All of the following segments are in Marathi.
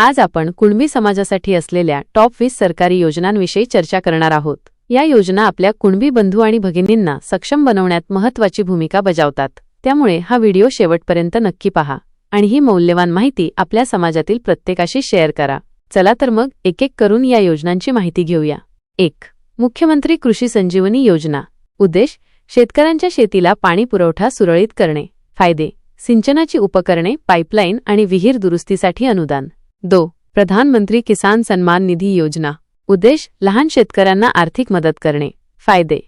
आज आपण कुणबी समाजासाठी असलेल्या टॉप वीस सरकारी योजनांविषयी चर्चा करणार आहोत. या योजना आपल्या कुणबी बंधू आणि भगिनींना सक्षम बनवण्यात महत्वाची भूमिका बजावतात. त्यामुळे हा व्हिडिओ शेवटपर्यंत नक्की पहा आणि ही मौल्यवान माहिती आपल्या समाजातील प्रत्येकाशी शेअर करा. चला तर मग एक एक करून या योजनांची माहिती घेऊया. एक. मुख्यमंत्री कृषी संजीवनी योजना. उद्देश शेतकऱ्यांच्या शेतीला पाणी पुरवठा सुरळीत करणे. फायदे सिंचनाची उपकरणे पाईपलाईन आणि विहीर दुरुस्तीसाठी अनुदान. दो प्रधानमंत्री किसान सन्मान निधी योजना. उद्देश लहान शेतकऱ्यांना आर्थिक मदत करणे. फायदे.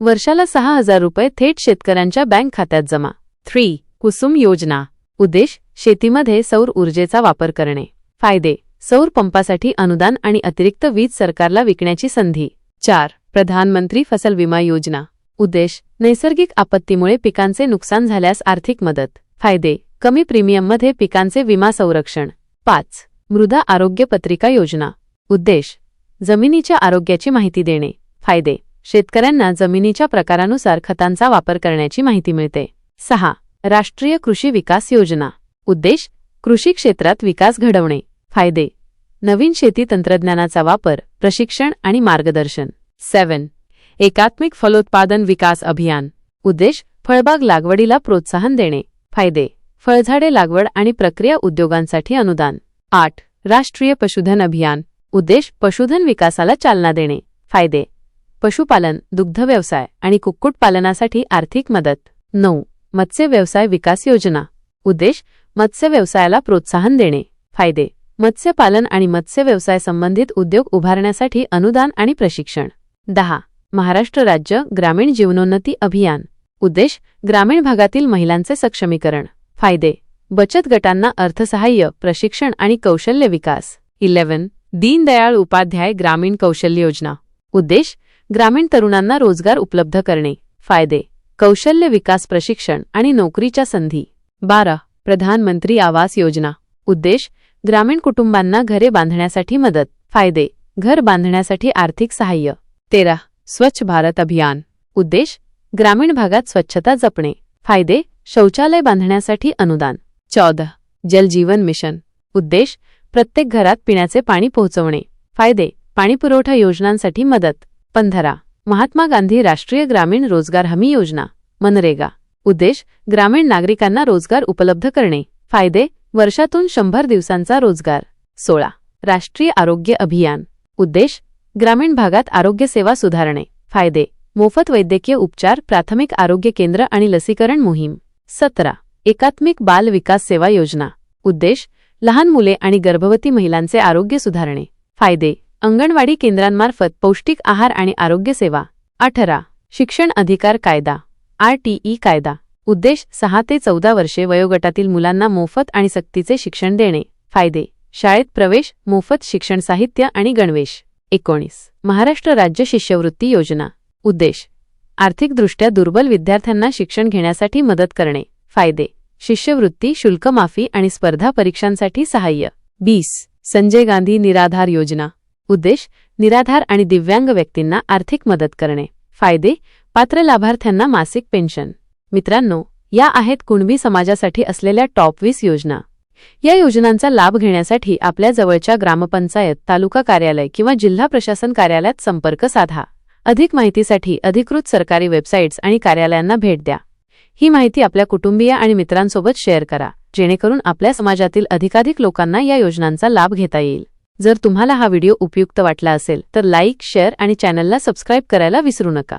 वर्षाला सहा हजार रुपये थेट शेतकऱ्यांच्या बँक खात्यात जमा. थ्री कुसुम योजना. उद्देश शेतीमध्ये सौर ऊर्जेचा वापर करणे. फायदे. सौर पंपासाठी अनुदान आणि अतिरिक्त वीज सरकारला विकण्याची संधी. चार प्रधानमंत्री फसल विमा योजना. उद्देश नैसर्गिक आपत्तीमुळे पिकांचे नुकसान झाल्यास आर्थिक मदत. फायदे. कमी प्रीमियममध्ये पिकांचे विमा संरक्षण. पाच मृदा आरोग्य पत्रिका योजना. उद्देश जमिनीच्या आरोग्याची माहिती देणे. फायदे शेतकऱ्यांना जमिनीच्या प्रकारानुसार खतांचा वापर करण्याची माहिती मिळते. सहा राष्ट्रीय कृषी विकास योजना. उद्देश कृषी क्षेत्रात विकास घडवणे. फायदे नवीन शेती तंत्रज्ञानाचा वापर प्रशिक्षण आणि मार्गदर्शन. सेवन एकात्मिक फलोत्पादन विकास अभियान. उद्देश फळबाग लागवडीला प्रोत्साहन देणे. फायदे फळझाडे लागवड आणि प्रक्रिया उद्योगांसाठी अनुदान. आठ. राष्ट्रीय पशुधन अभियान. उद्देश पशुधन विकासाला चालना देणे. फायदे. पशुपालन दुग्धव्यवसाय आणि कुक्कुटपालनासाठी आर्थिक मदत. नऊ. मत्स्य व्यवसाय विकास योजना. उद्देश मत्स्य व्यवसायाला प्रोत्साहन देणे. फायदे. मत्स्यपालन आणि मत्स्य व्यवसाय संबंधित उद्योग उभारण्यासाठी अनुदान आणि प्रशिक्षण. दहा. महाराष्ट्र राज्य ग्रामीण जीवनोन्नती अभियान. उद्देश ग्रामीण भागातील महिलांचे सक्षमीकरण. फायदे. बचत गटांना अर्थसहाय्य प्रशिक्षण आणि कौशल्य विकास. इलेव्हन. दीनदयाळ उपाध्याय ग्रामीण कौशल्य योजना. उद्देश ग्रामीण तरुणांना रोजगार उपलब्ध करणे. फायदे कौशल्य विकास प्रशिक्षण आणि नोकरीच्या संधी. बारा. प्रधानमंत्री आवास योजना. उद्देश ग्रामीण कुटुंबांना घरे बांधण्यासाठी मदत. फायदे घर बांधण्यासाठी आर्थिक सहाय्य. तेरा. स्वच्छ भारत अभियान. उद्देश ग्रामीण भागात स्वच्छता जपणे. फायदे शौचालय बांधण्यासाठी अनुदान. चौदह जल जीवन मिशन. उद्देश प्रत्येक घरात पिण्याचे पाणी पोहोचवणे. फायदे पाणीपुरवठा योजनांसाठी मदत. पंधरा. महात्मा गांधी राष्ट्रीय ग्रामीण रोजगार हमी योजना. मनरेगा. उद्देश ग्रामीण नागरिकांना रोजगार उपलब्ध करणे. फायदे वर्षातून शंभर दिवसांचा रोजगार. सोळा. राष्ट्रीय आरोग्य अभियान. उद्देश ग्रामीण भागात आरोग्य सेवा सुधारणे. फायदे मोफत वैद्यकीय उपचार प्राथमिक आरोग्य केंद्र आणि लसीकरण मोहीम. सतरा. एकात्मिक बाल विकास सेवा योजना. उद्देश लहान मुले आणि गर्भवती महिलांचे आरोग्य सुधारणे. फायदे अंगणवाडी केंद्रांमार्फत पौष्टिक आहार आणि आरोग्य सेवा. अठरा शिक्षण अधिकार कायदा आरटीई कायदा. उद्देश सहा ते चौदा वर्षे वयोगटातील मुलांना मोफत आणि सक्तीचे शिक्षण देणे. फायदे शाळेत प्रवेश मोफत शिक्षण साहित्य आणि गणवेश. एकोणीस महाराष्ट्र राज्य शिष्यवृत्ती योजना. उद्देश आर्थिकदृष्ट्या दुर्बल विद्यार्थ्यांना शिक्षण घेण्यासाठी मदत करणे. फायदे. शिष्यवृत्ती शुल्क माफी आणि स्पर्धा परीक्षांसाठी सहाय्य. बीस संजय गांधी निराधार योजना. उद्देश निराधार आणि दिव्यांग व्यक्तींना आर्थिक मदत करणे. फायदे पात्र लाभार्थ्यांना मासिक पेन्शन. मित्रांनो या आहेत कुणबी समाजासाठी असलेल्या टॉप वीस योजना. या योजनांचा लाभ घेण्यासाठी आपल्या जवळच्या ग्रामपंचायत तालुका कार्यालय किंवा जिल्हा प्रशासन कार्यालयात संपर्क साधा. अधिक माहितीसाठी अधिकृत सरकारी वेबसाईट्स आणि कार्यालयांना भेट द्या. ही माहिती आपल्या कुटुंबीय आणि मित्रांसोबत शेअर करा जेणेकरून आपल्या समाजातील अधिकाधिक लोकांना या योजनांचा लाभ घेता येईल. जर तुम्हाला हा व्हिडिओ उपयुक्त वाटला असेल तर लाईक शेअर आणि चॅनलला सबस्क्राईब करायला विसरू नका.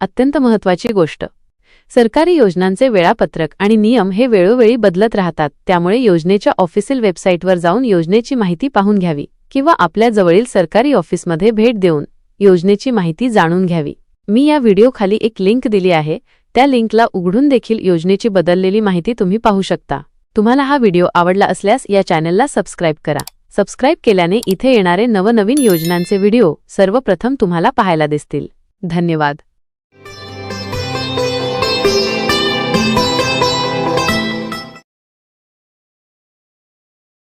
अत्यंत महत्त्वाची गोष्ट. सरकारी योजनांचे वेळापत्रक आणि नियम हे वेळोवेळी बदलत राहतात त्यामुळे योजनेच्या ऑफिशियल वेबसाईटवर जाऊन योजनेची माहिती पाहून घ्यावी किंवा आपल्या जवळील सरकारी ऑफिसमध्ये भेट देऊन योजनेची माहिती जाणून घ्यावी. मी या व्हिडिओखाली एक लिंक दिली आहे त्या लिंकला उघडून देखील योजनेची बदललेली माहिती तुम्ही पाहू शकता. तुम्हाला हा व्हिडिओ आवडला असल्यास या चॅनलला सबस्क्राईब करा. सबस्क्राईब केल्याने इथे येणारे नवनवीन योजनांचे व्हिडिओ सर्वप्रथम तुम्हाला पाहायला दिसतील. धन्यवाद.